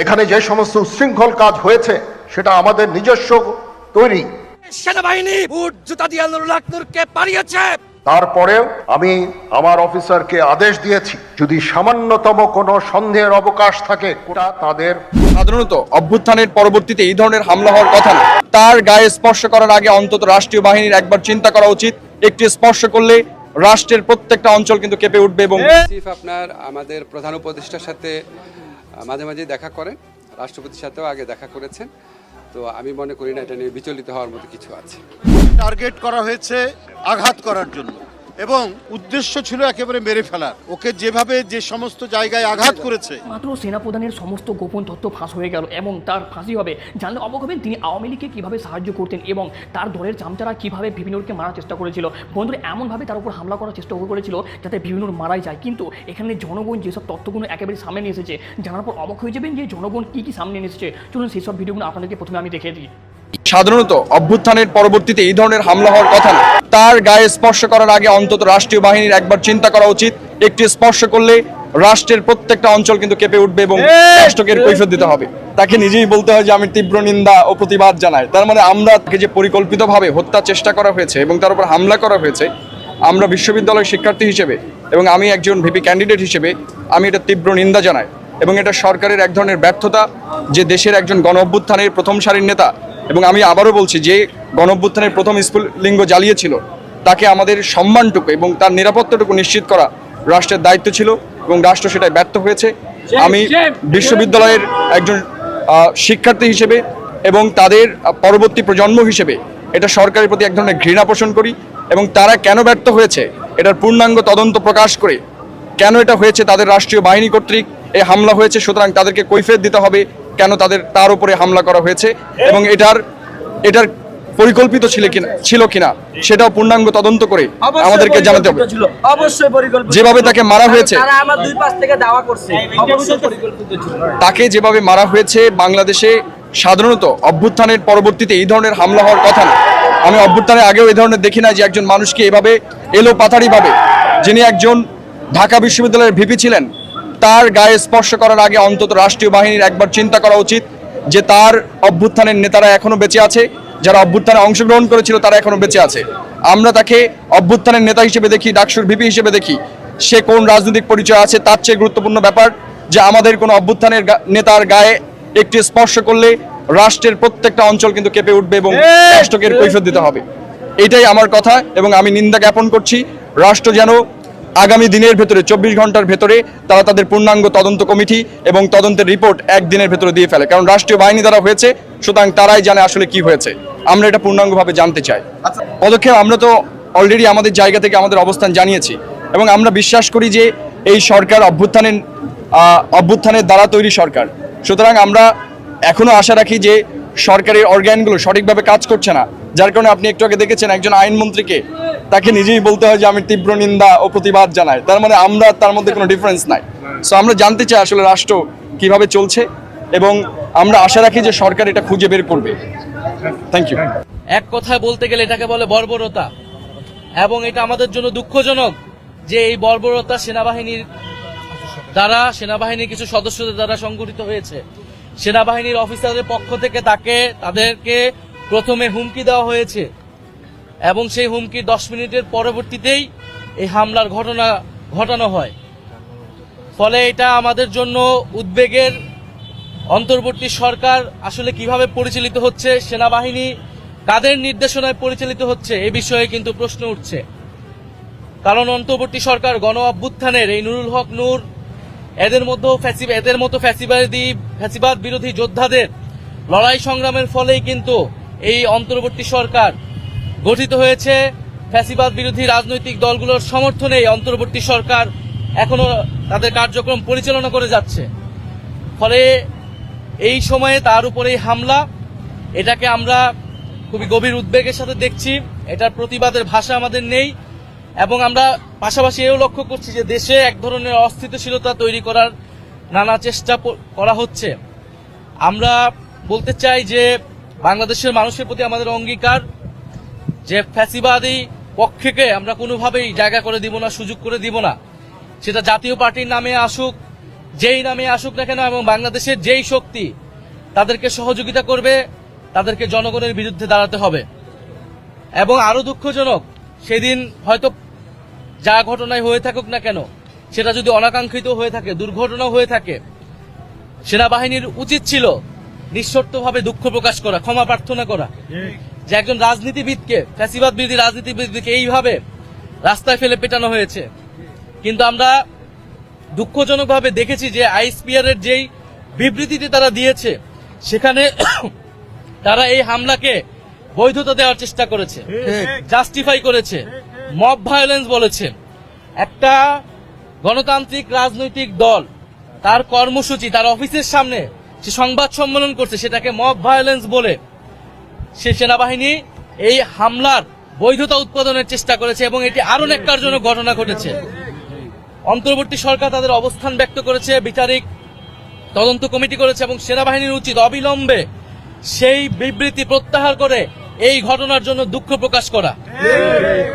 এখানে যে সমস্ত উশৃঙ্খল কাজ হয়েছে সেটা আমাদের নিজস্ব তৈরি। সেনাবাহিনী বুট জুতা দিয়ে পারিয়েছে তারপরেও আমি আমার অফিসারকে আদেশ দিয়েছি যদি সামান্যতম কোনো সন্দেহের অবকাশ থাকে ওটা তাদের সাধারণত অভ্যুত্থানের পরবর্তীতে এই ধরনের হামলা হওয়ার কথা না। তার গায়ে স্পর্শ করার আগে অন্তত রাষ্ট্রীয় বাহিনীর একবার চিন্তা করা উচিত একটি স্পর্শ করলে রাষ্ট্রের প্রত্যেকটা অঞ্চল কিন্তু কেঁপে উঠবে এবং আপনার আমাদের প্রধান উপদেষ্টার সাথে মাঝে মাঝে দেখা করেন। রাষ্ট্রপতির সাথেও আগে দেখা করেছেন। তো আমি মনে করি না, এটা নিয়ে বিচলিত হওয়ার মতো কিছু আছে। টার্গেট করা হয়েছে আঘাত করার জন্য। এবং উদ্দেশ্য ছিল একেবারে মেরে ফেলার। ওকে যেভাবে যে সমস্ত জায়গায় আঘাত করেছে। মাত্র সেনাপ্রধানের সমস্ত গোপন তথ্য ফাঁস হয়ে গেল এবং তার ফাঁসি হবে জানলে অবাক হবেন তিনি আওয়ামী লীগকে কীভাবে সাহায্য করতেন এবং তার দলের চামচারা কীভাবে বিভিন্নকে মারার চেষ্টা করেছিল। বন্ধুরা এমনভাবে তার উপর হামলা করার চেষ্টা করেছিল যাতে বিভিন্ন মারাই যায়। কিন্তু এখানে জনগণ যেসব তথ্যগুলো একেবারে সামনে নিয়ে এসেছে জানার পর অবাক হয়ে যাবেন যে জনগণ কী কী সামনে নিয়ে এসেছে। চলুন সেই সব ভিডিওগুলো আপনাদেরকে প্রথমে আমি দেখিয়ে দিই। সাধারণত অভ্যুত্থানের পরবর্তীতে এই ধরনের হামলা হওয়ার কথা না। তার গায়ে স্পর্শ করার আগে অন্তত রাষ্ট্রীয় বাহিনীর একবার চিন্তা করা উচিত। একটি স্পর্শ করলে রাষ্ট্রের প্রত্যেকটা অঞ্চল কিন্তু কেঁপে উঠবে এবং রাষ্ট্রকে এর কৈফিয়ত দিতে হবে। তাকে নিজেই বলতে হয় যে আমি তীব্র নিন্দা ও প্রতিবাদ জানাই। তার মানে আমরা তাকে যে পরিকল্পিতভাবে হত্যার চেষ্টা করা হয়েছে এবং তার উপর হামলা করা হয়েছে আমরা বিশ্ববিদ্যালয়ের শিক্ষার্থী হিসেবে এবং আমি একজন ভিপি ক্যান্ডিডেট হিসেবে আমি এটা তীব্র নিন্দা জানাই। এবং এটা সরকারের এক ধরনের ব্যর্থতা যে দেশের একজন গণ অভ্যুত্থানের প্রথম সারির নেতা এবং আমি আবারও বলছি যে গণ অভ্যুত্থানের প্রথম স্ফুলিঙ্গ জ্বালিয়েছিল তাকে আমাদের সম্মানটুকু এবং তার নিরাপত্তাটুকু নিশ্চিত করা রাষ্ট্রের দায়িত্ব ছিল এবং রাষ্ট্র সেটায় ব্যর্থ হয়েছে। আমি বিশ্ববিদ্যালয়ের একজন শিক্ষার্থী হিসেবে এবং তাদের পরবর্তী প্রজন্ম হিসেবে এটা সরকারের প্রতি এক ধরনের ঘৃণা পোষণ করি এবং তারা কেন ব্যর্থ হয়েছে এটার পূর্ণাঙ্গ তদন্ত প্রকাশ করে কেন এটা হয়েছে তাদের রাষ্ট্রীয় বাহিনী কর্তৃক এই হামলা হয়েছে সুতরাং তাদেরকে কৈফিয়ত দিতে হবে কেন তাদের তার উপরে হামলা করা হয়েছে এবং এটার এটার পরিকল্পিত ছিল কিনা ছিল কিনা সেটাও পূর্ণাঙ্গ তদন্ত করে আমাদেরকে জানাতে হবে। ছিল অবশ্যই পরিকল্পিত যেভাবে তাকে মারা হয়েছে। তারা আমার দুই পাশ থেকে দাওয়া করছে। অবশ্যই পরিকল্পিত ছিল। তাকে যেভাবে মারা হয়েছে বাংলাদেশে সাধারণত অভ্যুত্থানের পরবর্তীতে এই ধরনের হামলা হওয়ার কথা না। আমি অভ্যুত্থানের আগেও এই ধরনের দেখি না যে একজন মানুষকে এভাবে এলো পাথারিভাবে যিনি একজন ঢাকা বিশ্ববিদ্যালয়ের ভিপি ছিলেন তার গায়ে স্পর্শ করার আগে অন্তত রাষ্ট্রীয় বাহিনীর একবার চিন্তা করা উচিত যে তার অভ্যুত্থানের নেতারা এখনও বেঁচে আছে যারা অভ্যুত্থানে অংশগ্রহণ করেছিল তারা এখনও বেঁচে আছে। আমরা তাকে অভ্যুত্থানের নেতা হিসেবে দেখি ডাকসুর ভিপি হিসেবে দেখি। সে কোন রাজনৈতিক পরিচয় আছে তার চেয়ে গুরুত্বপূর্ণ ব্যাপার যে আমাদের কোনো অভ্যুত্থানের নেতার গায়ে একটি স্পর্শ করলে রাষ্ট্রের প্রত্যেকটা অঞ্চল কিন্তু কেঁপে উঠবে এবং রাষ্ট্রকে কৈফিয়ত দিতে হবে। এটাই আমার কথা এবং আমি নিন্দা জ্ঞাপন করছি। রাষ্ট্র যেন আগামী দিনের ভেতরে চব্বিশ ঘণ্টার ভেতরে তারা তাদের পূর্ণাঙ্গ তদন্ত কমিটি এবং তদন্তের রিপোর্ট একদিনের ভেতরে দিয়ে ফেলে। কারণ রাষ্ট্রীয় বাহিনী দ্বারা হয়েছে সুতরাং তারাই জানে আসলে কি হয়েছে। আমরা এটা পূর্ণাঙ্গভাবে জানতে চাই। পদক্ষেপ আমরা তো অলরেডি আমাদের জায়গা থেকে আমাদের অবস্থান জানিয়েছি এবং আমরা বিশ্বাস করি যে এই সরকার অভ্যুত্থানের অভ্যুত্থানের দ্বারা তৈরি সরকার। সুতরাং আমরা এখনও আশা রাখি যে সরকারের অর্গ্যানগুলো সঠিকভাবে কাজ করছে না। যার কারণে আপনি একটু আগে দেখেছেন একজন আইনমন্ত্রীকে তাকে নিজেই বলতে হয় যে আমি তীব্র নিন্দা ও প্রতিবাদ জানাই। তার মানে আমরা তার মধ্যে কোনো ডিফারেন্স নাই। সো আমরা জানতে চাই আসলে রাষ্ট্র কীভাবে চলছে এবং আমরা আশা রাখি যে সরকার এটা খুঁজে বের করবে। থ্যাংক ইউ এক কথায় বলতে গেলে এটাকে বলে বর্বরতা। এবং এটা আমাদের জন্য দুঃখজনক যে এই বর্বরতা সেনাবাহিনীর দ্বারা, সেনাবাহিনীর কিছু সদস্যদের দ্বারা সংগঠিত হয়েছে। সেনাবাহিনীর অফিসারদের পক্ষ থেকে তাকে, তাদেরকে প্রথমে হুমকি দেওয়া হয়েছে। এবং সেই হুমকি দশ মিনিটের পরবর্তীতেই এই হামলার ঘটনা, ঘটানো হয়। ফলে এটা আমাদের জন্য উদ্বেগের অন্তর্বর্তী সরকার আসলে কীভাবে পরিচালিত হচ্ছে, সেনাবাহিনী কাদের নির্দেশনায় পরিচালিত হচ্ছে, এ বিষয়ে কিন্তু প্রশ্ন উঠছে। কারণ অন্তর্বর্তী সরকার গণ অভ্যুত্থানের এই নুরুল হক নূর, এদের মধ্যেও ফ্যাসি- এদের মতো ফ্যাসিবাদী, ফ্যাসিবাদ বিরোধী যোদ্ধাদের লড়াই সংগ্রামের ফলেই কিন্তু এই অন্তর্বর্তী সরকার গঠিত হয়েছে। ফ্যাসিবাদ বিরোধী রাজনৈতিক দলগুলোর সমর্থনে এই অন্তর্বর্তী সরকার এখনও তাদের কার্যক্রম পরিচালনা করে যাচ্ছে। ফলে এই সময়ে তার উপরে হামলা। এটাকে আমরা খুবই গভীর উদ্বেগের সাথে দেখছি। এটার প্রতিবাদের ভাষা আমাদের নেই। এবং আমরা পাশাপাশি এও লক্ষ্য করছি যে দেশে এক ধরনের অস্থিতিশীলতা তৈরি করার নানা চেষ্টা করা হচ্ছে। আমরা বলতে চাই যে বাংলাদেশের মানুষের প্রতি আমাদের অঙ্গীকার। যে ফ্যাসিবাদী পক্ষকে আমরা কোনোভাবেই জায়গা করে দিব না, সুযোগ করে দিব না। সেটা জাতীয় পার্টির নামে আসুক, যেই নামে আসুক না কেন, এবং বাংলাদেশের যেই শক্তি তাদেরকে সহযোগিতা করবে, তাদেরকে জনগণের বিরুদ্ধে দাঁড়াতে হবে। এবং আরও দুঃখজনক, সেদিন হয়তো যা ঘটনায় হয়ে থাকুক না কেন, সেটা যদি অনাকাঙ্ক্ষিত হয়ে থাকে, দুর্ঘটনা হয়ে থাকে, সেনাবাহিনীর উচিত ছিল নিঃশর্তভাবে দুঃখ প্রকাশ করা, ক্ষমা প্রার্থনা করা। যে একজন রাজনীতিবিদকে ফ্যাসিবাদ বিরোধী রাজনীতিবিদকে এইভাবে রাস্তায় ফেলে পেটানো হয়েছে। কিন্তু আমরা দুঃখজনকভাবে দেখেছি যে আইএসপিআর এর যেই বিবৃতিটি তারা দিয়েছে, সেখানে তারা এই হামলাকে বৈধতা দেওয়ার চেষ্টা করেছে, জাস্টিফাই করেছে, মব ভায়োলেন্স বলেছে। একটা গণতান্ত্রিক রাজনৈতিক দল, তার কর্মসূচি, তার অফিসের সামনে সে সংবাদ সম্মেলন করছে, সেটাকে মব ভায়োলেন্স বলে সে সেনাবাহিনী এই হামলার বৈধতা উৎপাদনের চেষ্টা করেছে এবং এটি আরও ন্যাক্কারজনক ঘটনা ঘটেছে। অন্তর্বর্তী সরকার তাদের অবস্থান ব্যক্ত করেছে, বিচারিক তদন্ত কমিটি করেছে এবং সেনাবাহিনীর উচিত অবিলম্বে সেই বিবৃতি প্রত্যাহার করে এই ঘটনার জন্য দুঃখ প্রকাশ করা।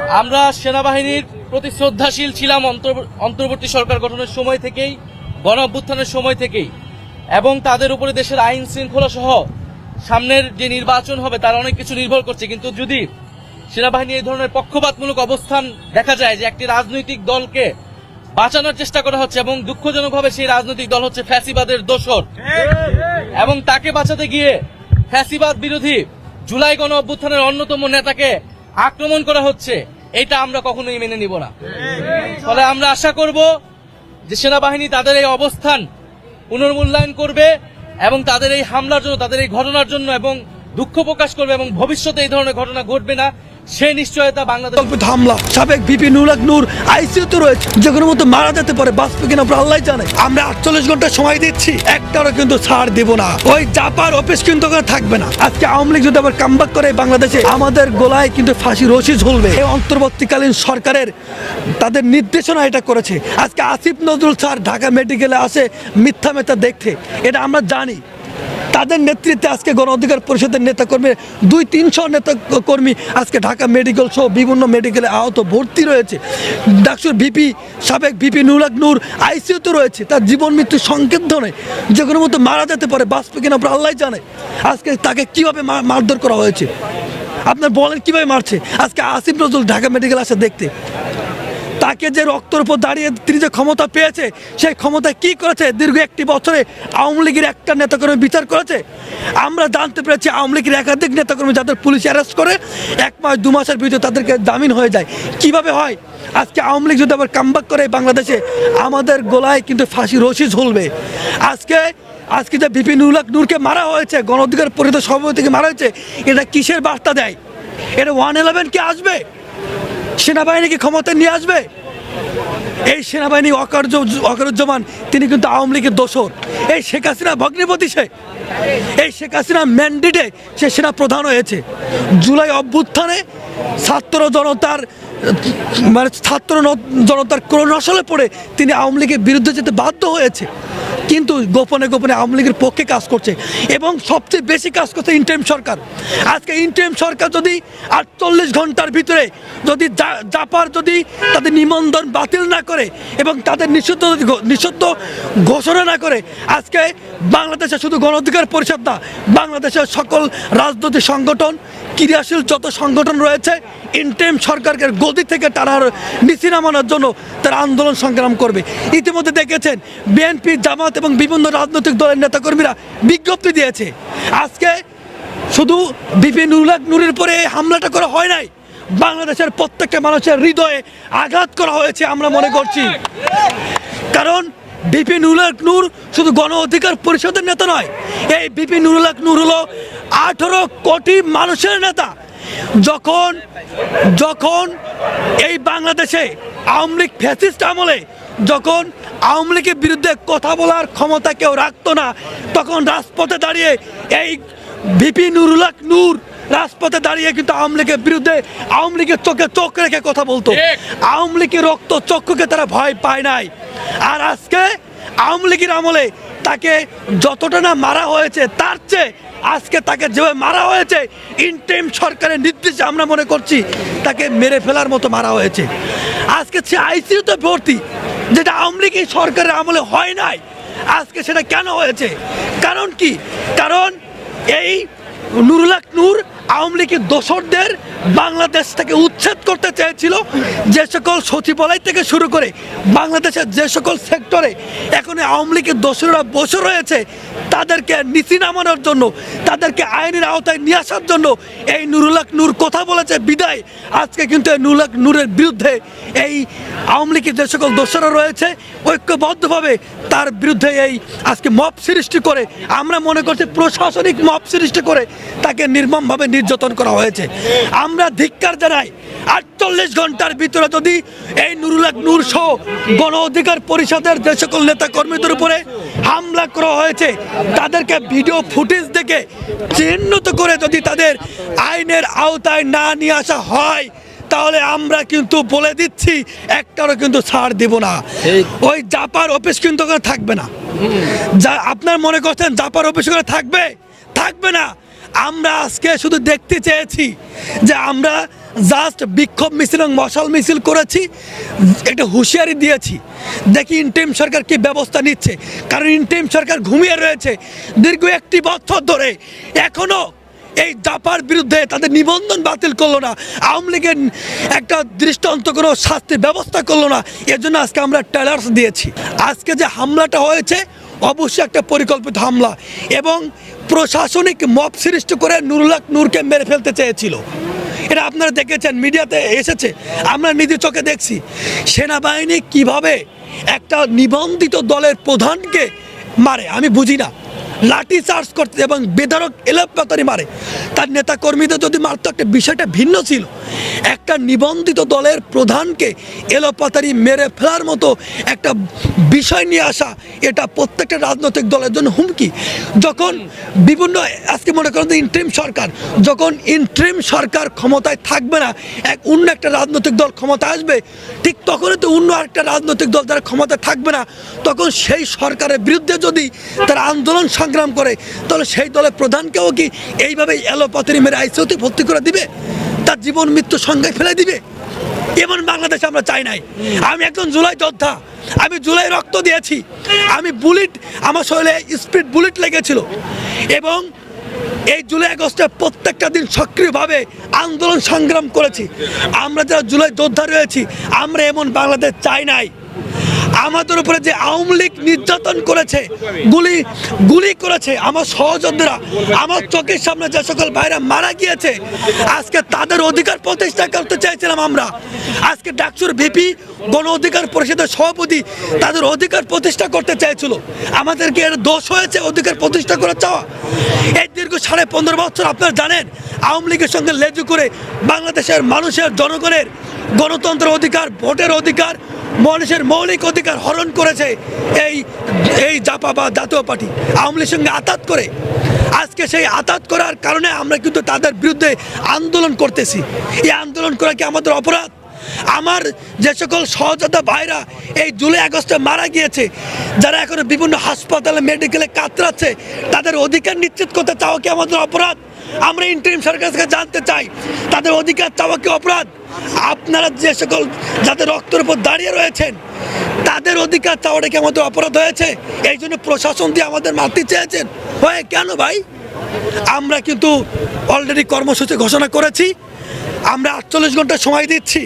আমরা সেনাবাহিনীর প্রতি শ্রদ্ধাশীল ছিলাম অন্তর্ব- অন্তর্বর্তী সরকার গঠনের সময় থেকেই গণ অভ্যুত্থানের সময় থেকেই এবং তাদের উপরে দেশের আইন শৃঙ্খলা সহ সামনের যে নির্বাচন হবে তার অনেক কিছু নির্ভর করছে। কিন্তু যদি সেনাবাহিনী এই ধরনের পক্ষপাতমূলক অবস্থান দেখা যায় যে একটি রাজনৈতিক দলকে বাঁচানোর চেষ্টা করা হচ্ছে এবং দুঃখজনকভাবে সেই রাজনৈতিক দল হচ্ছে ফ্যাসিবাদের দোসর এবং তাকে বাঁচাতে গিয়ে ফ্যাসিবাদ বিরোধী জুলাই গণ অভ্যুত্থানের অন্যতম নেতাকে আক্রমণ করা হচ্ছে, এটা আমরা কখনোই মেনে নিব না। ফলে আমরা আশা করব যে সেনাবাহিনী তাদের এই অবস্থান পুনর্মূল্যায়ন করবে এবং তাদের এই হামলার জন্য, তাদের এই ঘটনার জন্য এবং দুঃখ প্রকাশ করবে এবং ভবিষ্যতে এই ধরনের ঘটনা ঘটবে না। সে নিশ্চয়তা বাংলাদেশ হামলা সাবেক বিপি নুরাক নূর আইসিইউতে রয়েছে। যে কোনো মতো মারা যেতে পারে, বাঁচবে কিনা আল্লাহ জানে। আমরা আটচল্লিশ ঘণ্টা সময় দিচ্ছি, একটারও কিন্তু ছাড় দেব না। ওই জাপার অফিস কিন্তু থাকবে না। আজকে আওয়ামী লীগ যদি আবার কামবাক করে বাংলাদেশে, আমাদের গোলায় কিন্তু ফাঁসি রশি ঝুলবে। এই অন্তর্বর্তীকালীন সরকারের তাদের নির্দেশনা এটা করেছে। আজকে আসিফ নজরুল স্যার ঢাকা মেডিকেলে আসে মিথ্যা মেথা দেখতে। এটা আমরা জানি। তাদের নেতৃত্বে আজকে গণ অধিকার পরিষদের নেতাকর্মী, দুই তিনশো নেতা কর্মী আজকে ঢাকা মেডিকেল সহ বিভিন্ন মেডিকেলে আহত, ভর্তি রয়েছে। ডাক্তার বিপি সাবেক বিপি নুরাক নূর আইসিইউতে রয়েছে। তার জীবন মৃত্যু সংকেত ধরে যে কোনো মতো মারা যেতে পারে, বাঁচবে কিনা আমরা আল্লাহ জানে। আজকে তাকে কীভাবে মারধর করা হয়েছে? আপনার বলেন কীভাবে মারছে? আজকে আসিফ নজরুল ঢাকা মেডিকেল আসে দেখতে। তাকে যে রক্তের উপর দাঁড়িয়ে তিনি যে ক্ষমতা পেয়েছে, সেই ক্ষমতা কি করেছে? দীর্ঘ একটি বছরে আওয়ামী লীগের একটা নেতাকর্মী বিচার করেছে। আমরা জানতে পেরেছি আওয়ামী লীগের একাধিক নেতাকর্মী যাদের পুলিশ অ্যারেস্ট করে, এক মাস, দু মাসের ভিতরে তাদেরকে জামিন হয়ে যায়। কীভাবে হয়? আজকে আওয়ামী লীগ যদি আবার কামবাক করে বাংলাদেশে, আমাদের গোলায় কিন্তু ফাঁসি রশি ঝুলবে। আজকে আজকে যে বিপিন উল্লাখ নূরকে মারা হয়েছে গণ অধিকার পরিষদের সভাপতি থেকে মারা হয়েছে, এটা কিসের বার্তা দেয়? এটা ওয়ান ইলেভেন কি আসবে? সেনাবাহিনীকে ক্ষমতায় নিয়ে আসবে? এই সেনাবাহিনী অকার্য অকারুজ্জামান তিনি কিন্তু আওয়ামী লীগের দোসর এই শেখ হাসিনা ভগ্নিপতি সে। এই শেখ হাসিনা ম্যান্ডেটে সে সেনা প্রধান হয়েছে। জুলাই অভ্যুত্থানে ছাত্র জনতার মানে ছাত্র জনতার ক্রোনসলে পড়ে তিনি আওয়ামী লীগের বিরুদ্ধে যেতে বাধ্য হয়েছে। কিন্তু গোপনে গোপনে আওয়ামী লীগের পক্ষে কাজ করছে। এবং সবচেয়ে বেশি কাজ করছে ইন্টারিম সরকার। আজকে ইন্টারিম সরকার যদি আটচল্লিশ ঘণ্টার ভিতরে যদি জাপার যদি তাদের নিবন্ধন বাতিল না করে এবং তাদের নিষিদ্ধ নিষিদ্ধ ঘোষণা না করে, আজকে বাংলাদেশে শুধু গণ অধিকার পরিষদ না, বাংলাদেশের সকল রাজনৈতিক সংগঠন ক্রিয়াশীল যত সংগঠন রয়েছে ইন্টারিম সরকারকে গদি থেকে টানার নিচে নামানোর জন্য তারা আন্দোলন সংগ্রাম করবে। ইতিমধ্যে দেখেছেন, বিএনপি, জামাত এবং বিভিন্ন রাজনৈতিক দলের নেতাকর্মীরা বিজ্ঞপ্তি দিয়েছে। আজকে শুধু বিপিন নূরের পরে হামলাটা করা হয় নাই, বাংলাদেশের প্রত্যেকটা মানুষের হৃদয়ে আঘাত করা হয়েছে আমরা মনে করছি। কারণ বিপিন উল্লাখ নূর শুধু গণ অধিকার পরিষদের নেতা নয়। এই বিপিন উল্লাখ নূর হলো আঠেরো কোটি মানুষের নেতা। যখন যখন এই বাংলাদেশে আওয়ামী লীগ ফ্যাসিস্ট আমলে, যখন আওয়ামী লীগের বিরুদ্ধে কথা বলার ক্ষমতা কেউ রাখতো না, তখন রাজপথে দাঁড়িয়ে এই ভিপি নুরুলাক নূর রাজপথে দাঁড়িয়ে কিন্তু আওয়ামী লীগের বিরুদ্ধে আওয়ামী লীগের চোখে চোখ রেখে কথা বলতো। আওয়ামী লীগের রক্ত চক্ষুকে তারা ভয় পায় নাই। আর আজকে আওয়ামী লীগের আমলে তাকে যতটা না মারা হয়েছে তার চেয়ে আজকে তাকে যেভাবে মারা হয়েছে ইনটেম সরকারের নির্দেশে আমরা মনে করছি তাকে মেরে ফেলার মতো মারা হয়েছে। আজকে সে আইসিইউতে ভর্তি যেটা আওয়ামী লীগ সরকারের আমলে হয় নাই আজকে সেটা কেন হয়েছে? কারণ কি? কারণ এই নুরুলাক নূর আওয়ামী লীগের দোসরদের বাংলাদেশ থেকে উচ্ছেদ করতে চেয়েছিল যে সকল সচিবালয় থেকে শুরু করে বাংলাদেশের যে সকল সেক্টরে এখন আওয়ামী লীগের দোসররা বসে রয়েছে, তাদেরকে নীতি নামানোর জন্য, তাদেরকে আইনের আওতায় নিয়ে আসার জন্য এই নুরুলাক নূর কথা বলেছে বিদায়। আজকে কিন্তু এই নুরুলাক নূরের বিরুদ্ধে এই আওয়ামী লীগের যে সকল দোসররা রয়েছে, ঐক্যবদ্ধভাবে তার বিরুদ্ধে এই আজকে মপ সৃষ্টি করে, আমরা মনে করছি প্রশাসনিক মপ সৃষ্টি করে তাকে নির্মমভাবে নির্যাতন করা হয়েছে। আমরা ধিক্কার জানাই, আটচল্লিশ ঘণ্টার ভিতরে যদি এই নুরুলাক নূর সহ গণ অধিকার পরিষদের যে সকল নেতা কর্মীদের উপরে হামলা করা হয়েছে, তাদেরকে ভিডিও ফুটেজ দেখে চিহ্নিত করে যদি তাদের আইনের আওতায় না নিয়ে আসা হয়, তাহলে আমরা কিন্তু বলে দিচ্ছি, একটারও কিন্তু ছাড় দেব না। ওই জাপার অফিস কিন্তু ওখানে থাকবে না। যা, আপনার মনে করছেন জাপার অফিস ওখানে থাকবে? থাকবে না। আমরা আজকে শুধু দেখতে চেয়েছি যে আমরা জাস্ট বিক্ষোভ মিছিল এবং মশাল মিছিল করেছি, একটা হুঁশিয়ারি দিয়েছি। দেখি ইন্টেম সরকার কি ব্যবস্থা নিচ্ছে। কারণ ইন্টেম সরকার ঘুমিয়ে রয়েছে দীর্ঘ একটি বছর ধরে। এখনও এই জাপার বিরুদ্ধে তাদের নিবন্ধন বাতিল করল না। আওয়ামী লীগের একটা দৃষ্টান্ত, কোনো শাস্তির ব্যবস্থা করল না। এর জন্য আজকে আমরা ট্রেলার্স দিয়েছি। আজকে যে হামলাটা হয়েছে, অবশ্যই একটা পরিকল্পিত হামলা। এবং প্রশাসনিক মপ সৃষ্টি করে নুরুল্লাহ নূরকে মেরে ফেলতে চেয়েছিল। এটা আপনারা দেখেছেন, মিডিয়াতে এসেছে। আমরা নিজের চোখে দেখছি। সেনাবাহিনী কীভাবে একটা নিবন্ধিত দলের প্রধানকে মারে, আমি বুঝি না। লাঠি চার্জ করতে এবং বেধরক এলোপাতারি মারে। তার নেতা কর্মীদের যদি মারতো, একটা বিষয়টা ভিন্ন ছিল। একটা নিবন্ধিত দলের প্রধানকে এলোপাতারি মেরে ফেলার মতো একটা বিষয় নিয়ে আসা, এটা প্রত্যেকটা রাজনৈতিক দলের জন্য হুমকি। যখন বিভিন্ন, আজকে মনে করেন যে ইন্ট্রিম সরকার, যখন ইন্ট্রিম সরকার ক্ষমতায় থাকবে না, এক অন্য একটা রাজনৈতিক দল ক্ষমতা আসবে, ঠিক তখনই তো অন্য একটা রাজনৈতিক দল যারা ক্ষমতা থাকবে না, তখন সেই সরকারের বিরুদ্ধে যদি তারা আন্দোলন সংগ্রাম করে, তাহলে সেই দলের প্রধানকেও কি এইভাবে এলোপাতারি মেরে আইসিওতে ভর্তি করে দিবে? তার জীবন মৃত্যু সংজ্ঞায় ফেলে দিবে? এমন বাংলাদেশ আমরা চাই নাই। আমি একজন জুলাই যোদ্ধা, আমি জুলাই রক্ত দিয়েছি, আমি বুলেট, আমার শরীরে স্পিড বুলেট লেগেছিল এবং এই জুলাই আগস্টে প্রত্যেকটা দিন সক্রিয়ভাবে আন্দোলন সংগ্রাম করেছি। আমরা যারা জুলাই যোদ্ধা রয়েছি, আমরা এমন বাংলাদেশ চাই নাই। আমাদের উপরে যে আওয়ামী লীগ নির্যাতন করেছে, গুলি গুলি করেছে, আমার সহযোদ্ধারা, আমার চোখের সামনে যে সকল ভাইরা মারা গিয়েছে, আজকে তাদের অধিকার প্রতিষ্ঠা করতে চাইছিলাম আমরা। আজকে ডাকসুর ভিপি, গণ অধিকার পরিষদের সভাপতি তাদের অধিকার প্রতিষ্ঠা করতে চাইছিল আমাদেরকে এর দোষ হয়েছে অধিকার প্রতিষ্ঠা করে চাওয়া। এই দীর্ঘ সাড়ে পনেরো বছর আপনারা জানেন, আওয়ামী লীগের সঙ্গে লেজু করে বাংলাদেশের মানুষের, জনগণের গণতন্ত্র অধিকার, ভোটের অধিকার মানুষের মৌলিক অধিকার হরণ করেছে এই এই জাপা বা জাতীয় পার্টি। আওয়ামী সঙ্গে আতাত করে। আজকে সেই আতাত করার কারণে আমরা কিন্তু তাদের বিরুদ্ধে আন্দোলন করতেছি। এই আন্দোলন করা কি আমাদের অপরাধ? আমার যে সকল সহযোদ্ধা ভাইরা এই জুলাই আগস্টে মারা গিয়েছে, যারা এখন বিভিন্ন হাসপাতালে, মেডিকেলে কাতরাচ্ছে, তাদের অধিকার নিশ্চিত করতে চাওয়া কি আমাদের অপরাধ? আমরা ইন্টারিম সরকার থেকে জানতে চাই, তাদের অধিকার চাওয়া কি অপরাধ? আপনারা যে সকল যাদের রক্তের উপর দাঁড়িয়ে রয়েছেন, তাদের অধিকার চাওয়াটা কি আমাদের অপরাধ হয়েছে? এই জন্য প্রশাসন দিয়ে আমাদের মারতে চেয়েছেন। হয়ে কেন ভাই? আমরা কিন্তু অলরেডি কর্মসূচি ঘোষণা করেছি। আমরা আটচল্লিশ ঘণ্টা সময় দিচ্ছি।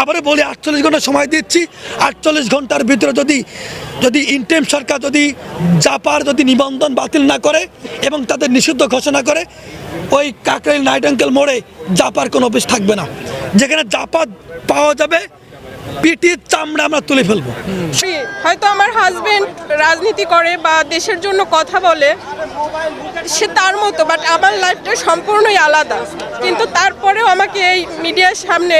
আবারও বলি, আটচল্লিশ ঘণ্টা সময় দিচ্ছি। আটচল্লিশ ঘণ্টার ভিতরে যদি যদি ইনটেম সরকার যদি জাপার যদি নিবন্ধন বাতিল না করে এবং তাদের নিষিদ্ধ ঘোষণা করে, ওই কাকরাইল নাইট মোড়ে জাপার কোনো অফিস থাকবে না। যেখানে জাপা পাওয়া যাবে, পিটির চামড়া আমরা তুলে ফেলব। হয়তো আমার হাজবেন্ড রাজনীতি করে বা দেশের জন্য কথা বলে, সে তার মতো বাট আমার লাইফটা সম্পূর্ণই আলাদা। কিন্তু তারপরেও আমাকে এই মিডিয়ার সামনে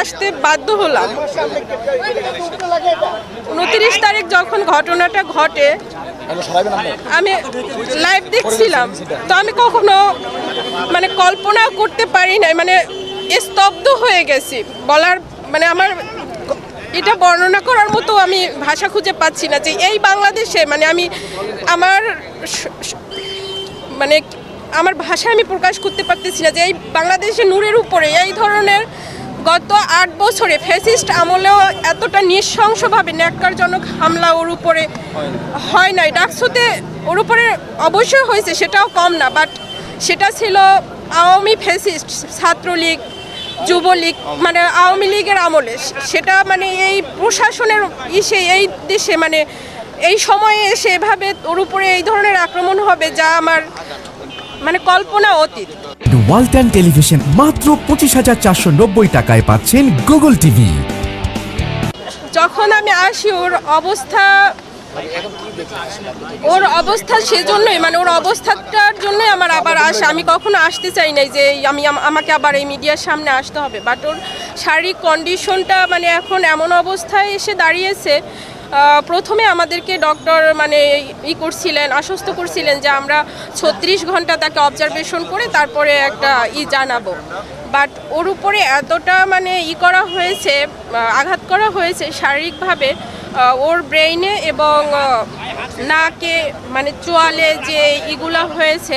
আসতে বাধ্য হলাম। উনত্রিশ তারিখ যখন ঘটনাটা ঘটে, আমি লাইভ দেখছিলাম। তো আমি কখনো মানে কল্পনাও করতে পারি নাই। মানে স্তব্ধ হয়ে গেছি। বলার মানে আমার এটা বর্ণনা করার মতো আমি ভাষা খুঁজে পাচ্ছি না যে এই বাংলাদেশে মানে আমি আমার মানে আমার ভাষা আমি প্রকাশ করতে পারতেছি না যে এই বাংলাদেশে নূরের উপরে এই ধরনের গত আট বছরে ফ্যাসিস্ট আমলেও এতটা নৃশংসভাবে ন্যাক্কারজনক হামলা ওর উপরে হয় নাই। ডাকসুতে ওর উপরে অবশ্যই হয়েছে, সেটাও কম না বাট সেটা ছিল আওয়ামী ফ্যাসিস্ট ছাত্রলীগ যুবলীগ মানে আওয়ামী লীগের আমলে সেটা মানে এই প্রশাসনের ইসে এই দেশে মানে এই সময়ে এসে এভাবে ওর উপরে এই ধরনের আক্রমণ হবে যা আমার মানে কল্পনা অতীত। ওয়ালটন টেলিভিশন মাত্র পঁচিশ হাজার চারশো নব্বই টাকায় পাচ্ছেন গুগল টিভি যখন আমি আসি ওর অবস্থা ওর অবস্থা সেজন্যই মানে ওর অবস্থাটার জন্যই আমার আবার আসা। আমি কখনো আসতে চাই নাই যে আমি আমাকে আবার এই মিডিয়ার সামনে আসতে হবে। বাট ওর শারীরিক কন্ডিশনটা মানে এখন এমন অবস্থায় এসে দাঁড়িয়েছে প্রথমে আমাদেরকে ডক্টর মানে ই করছিলেন, আশ্বস্ত করছিলেন যে আমরা ছত্রিশ ঘণ্টা তাকে অবজারভেশন করে তারপরে একটা ই জানাব। বাট ওর উপরে এতটা মানে ই করা হয়েছে আঘাত করা হয়েছে শারীরিকভাবে ওর ব্রেইনে এবং নাকে মানে চোয়ালে যে ইগুলা হয়েছে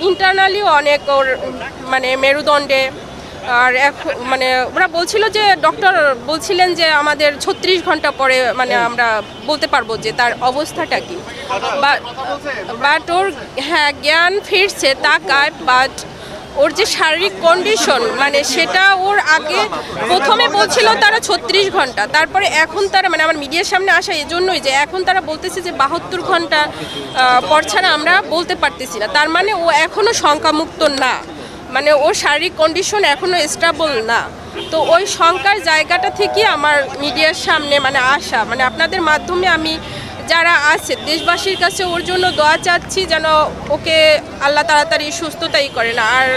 ইন্টারনালিও অনেক ওর মানে মেরুদণ্ডে আর এখন মানে ওরা বলছিল যে ডক্টর বলছিলেন যে আমাদের ছত্রিশ ঘণ্টা পরে মানে আমরা বলতে পারব যে তার অবস্থাটা কি। বাট ওর হ্যাঁ জ্ঞান ফিরছে তা গায়ে বাট ওর যে শারীরিক কন্ডিশন মানে সেটা ওর আগে প্রথমে বলছিল তারা ছত্রিশ ঘণ্টা, তারপরে এখন তারা মানে আমার মিডিয়ার সামনে আসা এজন্যই যে এখন তারা বলতেছে যে বাহাত্তর ঘণ্টা পর ছাড়া আমরা বলতে পারতেছি না। তার মানে ও এখনও শঙ্কামুক্ত না। মানে ওর শারীরিক কন্ডিশন এখনও স্টেবল না। তো ওই শঙ্কার জায়গাটা থেকে আমার মিডিয়ার সামনে মানে আসা। মানে আপনাদের মাধ্যমে আমি যারা আছে, দেশবাসীর কাছে ওর জন্য দোয়া চাচ্ছি যেন ওকে আল্লাহ তাড়াতাড়ি সুস্থতাই করে না। আর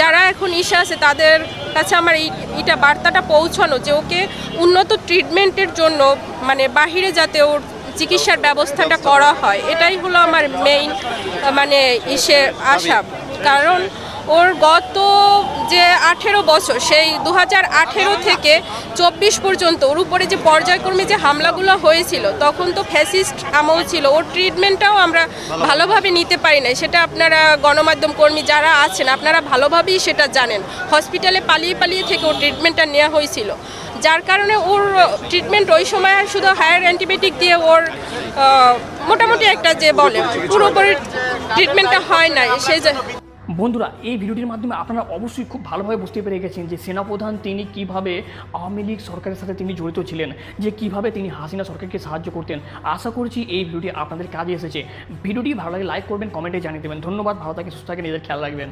যারা এখন ইসে আছে, তাদের কাছে আমার এই এটা বার্তাটা পৌঁছানো যে ওকে উন্নত ট্রিটমেন্টের জন্য মানে বাহিরে যাতে ওর চিকিৎসার ব্যবস্থাটা করা হয়, এটাই হলো আমার মেইন মানে ইসে আশা। কারণ ওর গত যে আঠেরো বছর, সেই দু আঠেরো থেকে চব্বিশ পর্যন্ত ওর উপরে যে পর্যায়ক্রমে যে হামলাগুলো হয়েছিল, তখন তো ফ্যাসিস্ট আমল ছিল। ওর ট্রিটমেন্টটাও আমরা ভালোভাবে নিতে পারি নাই। সেটা আপনারা গণমাধ্যম কর্মী যারা আছেন, আপনারা ভালোভাবেই সেটা জানেন। হসপিটালে পালিয়ে পালিয়ে থেকে ওর ট্রিটমেন্টটা নেওয়া হয়েছিল। যার কারণে ওর ট্রিটমেন্ট ওই সময় শুধু হায়ার অ্যান্টিবায়োটিক দিয়ে ওর মোটামুটি একটা যে বলে, পুরোপুরি ট্রিটমেন্টটা হয় নাই। সেই বন্ধুরা, এই ভিডিওটির মাধ্যমে আপনারা অবশ্যই খুব ভালোভাবে বুঝতে পেরে গেছেন যে সেনাপ্রধান তিনি কীভাবে আওয়ামী লীগ সরকারের সাথে তিনি জড়িত ছিলেন, যে কীভাবে তিনি হাসিনা সরকারকে সাহায্য করতেন। আশা করছি এই ভিডিওটি আপনাদের কাজে এসেছে। ভিডিওটি ভালো লাগে লাইক করবেন, কমেন্টে জানিয়ে দেবেন। ধন্যবাদ, ভালো থাকে সুস্থ থাকে নিজের খেয়াল রাখবেন।